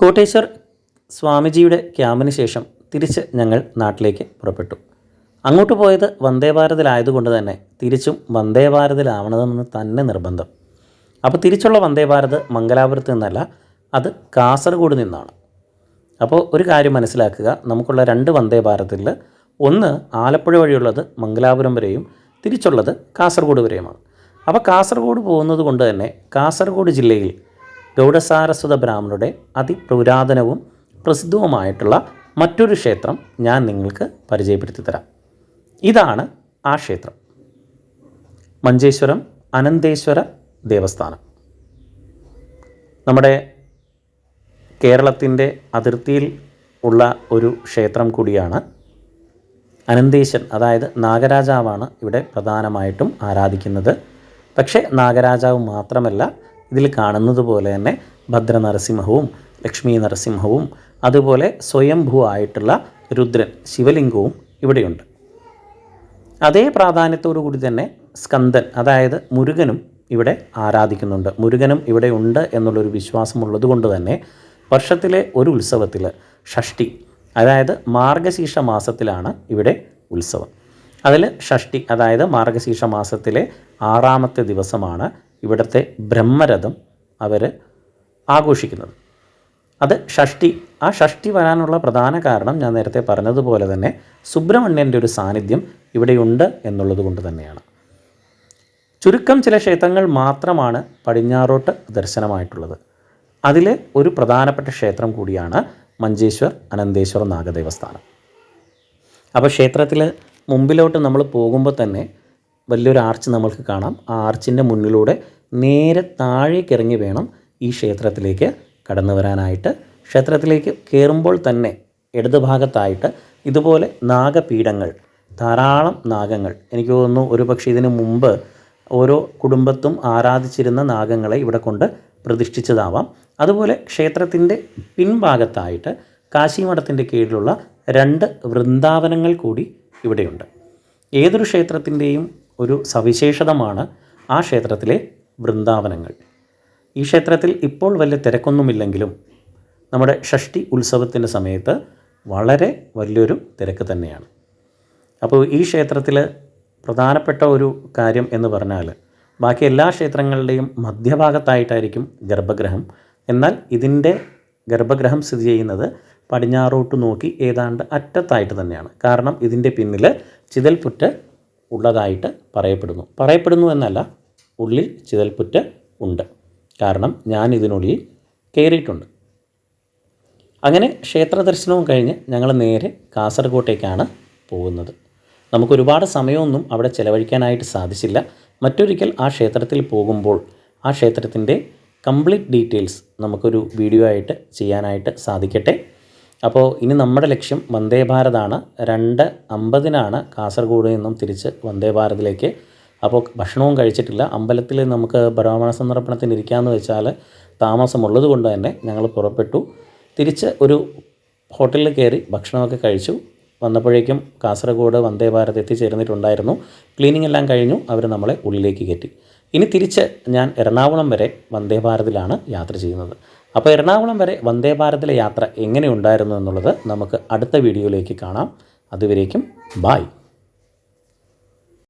കോട്ടേശ്വർ സ്വാമിജിയുടെ ക്യാമ്പിന് ശേഷം തിരിച്ച് ഞങ്ങൾ നാട്ടിലേക്ക് പുറപ്പെട്ടു. അങ്ങോട്ട് പോയത് വന്ദേ ഭാരതിലായതുകൊണ്ട് തന്നെ തിരിച്ചും വന്ദേ ഭാരതിലാവണമെന്ന് തന്നെ നിർബന്ധം. അപ്പോൾ തിരിച്ചുള്ള വന്ദേ ഭാരത് മംഗലാപുരത്ത് നിന്നല്ല അത് കാസർഗോഡ് നിന്നാണ്. അപ്പോൾ ഒരു കാര്യം മനസ്സിലാക്കുക നമുക്കുള്ള രണ്ട് വന്ദേ ഭാരതിൽ ഒന്ന് ആലപ്പുഴ വഴിയുള്ളത് മംഗലാപുരം വരെയും തിരിച്ചുള്ളത് കാസർഗോഡ് വരെയുമാണ്. അപ്പോൾ കാസർഗോഡ് പോകുന്നത് കൊണ്ട് തന്നെ കാസർഗോഡ് ജില്ലയിൽ ഗൗഡസാരസ്വത ബ്രാഹ്മണരുടെ അതിപുരാതനവും പ്രസിദ്ധവുമായിട്ടുള്ള മറ്റൊരു ക്ഷേത്രം ഞാൻ നിങ്ങൾക്ക് പരിചയപ്പെടുത്തി തരാം ഇതാണ് ആ ക്ഷേത്രം. മഞ്ചേശ്വരം അനന്തേശ്വര ദേവസ്ഥാനം. നമ്മുടെ കേരളത്തിന്റെ അതിർത്തിയിൽ ഉള്ള ഒരു ക്ഷേത്രം കൂടിയാണ് അനന്തേശൻ അതായത് നാഗരാജാവാണ് ഇവിടെ പ്രധാനമായിട്ടും ആരാധിക്കുന്നത്. പക്ഷേ നാഗരാജാവ് മാത്രമല്ല ഇതിൽ കാണുന്നത് പോലെ തന്നെ ഭദ്ര നരസിംഹവും ലക്ഷ്മി നരസിംഹവും അതുപോലെ സ്വയംഭൂ ആയിട്ടുള്ള രുദ്രൻ ശിവലിംഗവും ഇവിടെയുണ്ട്. അതേ പ്രാധാന്യത്തോടു കൂടി തന്നെ സ്കന്ദൻ അതായത് മുരുകനും ഇവിടെ ആരാധിക്കുന്നുണ്ട്. മുരുകനും ഇവിടെ ഉണ്ട് എന്നുള്ളൊരു വിശ്വാസമുള്ളത് കൊണ്ട് തന്നെ വർഷത്തിലെ ഒരു ഉത്സവത്തിൽ ഷഷ്ടി അതായത് മാർഗശീർഷ മാസത്തിലാണ് ഇവിടെ ഉത്സവം. അതിൽ ഷഷ്ടി അതായത് മാർഗശീർഷ മാസത്തിലെ ആറാമത്തെ ദിവസമാണ് ഇവിടുത്തെ ബ്രഹ്മരഥം അവർ ആഘോഷിക്കുന്നത്. അത് ഷഷ്ടി ആ ഷഷ്ടി വരാനുള്ള പ്രധാന കാരണം ഞാൻ നേരത്തെ പറഞ്ഞതുപോലെ തന്നെ സുബ്രഹ്മണ്യന്റെ ഒരു സാന്നിധ്യം ഇവിടെയുണ്ട് എന്നുള്ളത് കൊണ്ട് തന്നെയാണ്. ചുരുക്കം ചില ക്ഷേത്രങ്ങൾ മാത്രമാണ് പടിഞ്ഞാറോട്ട് ദർശനമായിട്ടുള്ളത്. അതിലെ ഒരു പ്രധാനപ്പെട്ട ക്ഷേത്രം കൂടിയാണ് മഞ്ചേശ്വർ അനന്തേശ്വർ നാഗദേവസ്ഥാനം. അപ്പോൾ ക്ഷേത്രത്തിൽ മുമ്പിലോട്ട് നമ്മൾ പോകുമ്പോൾ തന്നെ വലിയൊരു ആർച്ച് നമ്മൾക്ക് കാണാം. ആ ആർച്ചിന്റെ മുന്നിലൂടെ നേരെ താഴേക്ക് ഇറങ്ങി വേണം ഈ ക്ഷേത്രത്തിലേക്ക് കടന്നു വരാനായിട്ട്. ക്ഷേത്രത്തിലേക്ക് കയറുമ്പോൾ തന്നെ ഇടതുഭാഗത്തായിട്ട് ഇതുപോലെ നാഗപീഠങ്ങൾ ധാരാളം നാഗങ്ങൾ. എനിക്ക് തോന്നുന്നു ഒരു പക്ഷേ ഇതിനു മുമ്പ് ഓരോ കുടുംബത്തും ആരാധിച്ചിരുന്ന നാഗങ്ങളെ ഇവിടെ കൊണ്ട് പ്രതിഷ്ഠിച്ചതാവാം. അതുപോലെ ക്ഷേത്രത്തിന്റെ പിൻഭാഗത്തായിട്ട് കാശിമഠത്തിന്റെ കീഴിലുള്ള രണ്ട് വൃന്ദാവനങ്ങൾ കൂടി ഇവിടെയുണ്ട്. ഏതൊരു ക്ഷേത്രത്തിന്റെയും ഒരു സവിശേഷതമാണ് ആ ക്ഷേത്രത്തിലെ വൃന്ദാവനങ്ങൾ. ഈ ക്ഷേത്രത്തിൽ ഇപ്പോൾ വലിയ തിരക്കൊന്നുമില്ലെങ്കിലും നമ്മുടെ ഷഷ്ടി ഉത്സവത്തിന്റെ സമയത്ത് വളരെ വലിയൊരു തിരക്ക് തന്നെയാണ്. അപ്പോൾ ഈ ക്ഷേത്രത്തിൽ പ്രധാനപ്പെട്ട ഒരു കാര്യം എന്ന് പറഞ്ഞാൽ ബാക്കി എല്ലാ ക്ഷേത്രങ്ങളുടെയും മധ്യഭാഗത്തായിട്ടായിരിക്കും ഗർഭഗ്രഹം എന്നാൽ ഇതിന്റെ ഗർഭഗ്രഹം സ്ഥിതി ചെയ്യുന്നത് പടിഞ്ഞാറോട്ട് നോക്കി ഏതാണ്ട് അറ്റത്തായിട്ട് തന്നെയാണ്. കാരണം ഇതിന്റെ പിന്നിൽ ചിതൽപുറ്റ് ഉള്ളതായിട്ട് പറയപ്പെടുന്നു. പറയപ്പെടുന്നു എന്നല്ല ഉള്ളിൽ ചിതൽപ്പുറ്റ ഉണ്ട്. കാരണം ഞാൻ ഇതിനുള്ളിൽ കയറിയിട്ടുണ്ട് അങ്ങനെ ക്ഷേത്ര ദർശനവും കഴിഞ്ഞ് ഞങ്ങൾ നേരെ കാസർഗോട്ടേക്കാണ് പോകുന്നത്. നമുക്കൊരുപാട് സമയമൊന്നും അവിടെ ചിലവഴിക്കാനായിട്ട് സാധിച്ചില്ല. മറ്റൊരിക്കൽ ആ ക്ഷേത്രത്തിൽ പോകുമ്പോൾ ആ ക്ഷേത്രത്തിന്റെ കംപ്ലീറ്റ് ഡീറ്റെയിൽസ് നമുക്കൊരു വീഡിയോ ആയിട്ട് ചെയ്യാനായിട്ട് സാധിക്കട്ടെ. അപ്പോൾ ഇനി നമ്മുടെ ലക്ഷ്യം വന്ദേ ഭാരതാണ്. രണ്ട് അമ്പതിനാണ് കാസർഗോഡ് നിന്നും തിരിച്ച് വന്ദേ ഭാരതിലേക്ക് അപ്പോൾ ഭക്ഷണവും കഴിച്ചിട്ടില്ല. അമ്പലത്തിൽ നമുക്ക് ബ്രാഹ്മണ സന്ദർപ്പണത്തിന് ഇരിക്കാമെന്ന് വെച്ചാൽ താമസമുള്ളത് കൊണ്ട് തന്നെ ഞങ്ങൾ പുറപ്പെട്ടു. തിരിച്ച് ഒരു ഹോട്ടലിൽ കയറി ഭക്ഷണമൊക്കെ കഴിച്ചു. വന്നപ്പോഴേക്കും കാസർഗോഡ് വന്ദേ ഭാരത് എത്തിച്ചേർന്നിട്ടുണ്ടായിരുന്നു. ക്ലീനിങ് എല്ലാം കഴിഞ്ഞു. അവർ നമ്മളെ ഉള്ളിലേക്ക് കയറ്റി. ഇനി തിരിച്ച് ഞാൻ എറണാകുളം വരെ വന്ദേ ഭാരതിലാണ് യാത്ര ചെയ്യുന്നത്. അപ്പോൾ എറണാകുളം വരെ വന്ദേ ഭാരതിലെ യാത്ര എങ്ങനെയുണ്ടായിരുന്നു എന്നുള്ളത് നമുക്ക് അടുത്ത വീഡിയോയിലേക്ക് കാണാം. അതുവരേക്കും ബായ്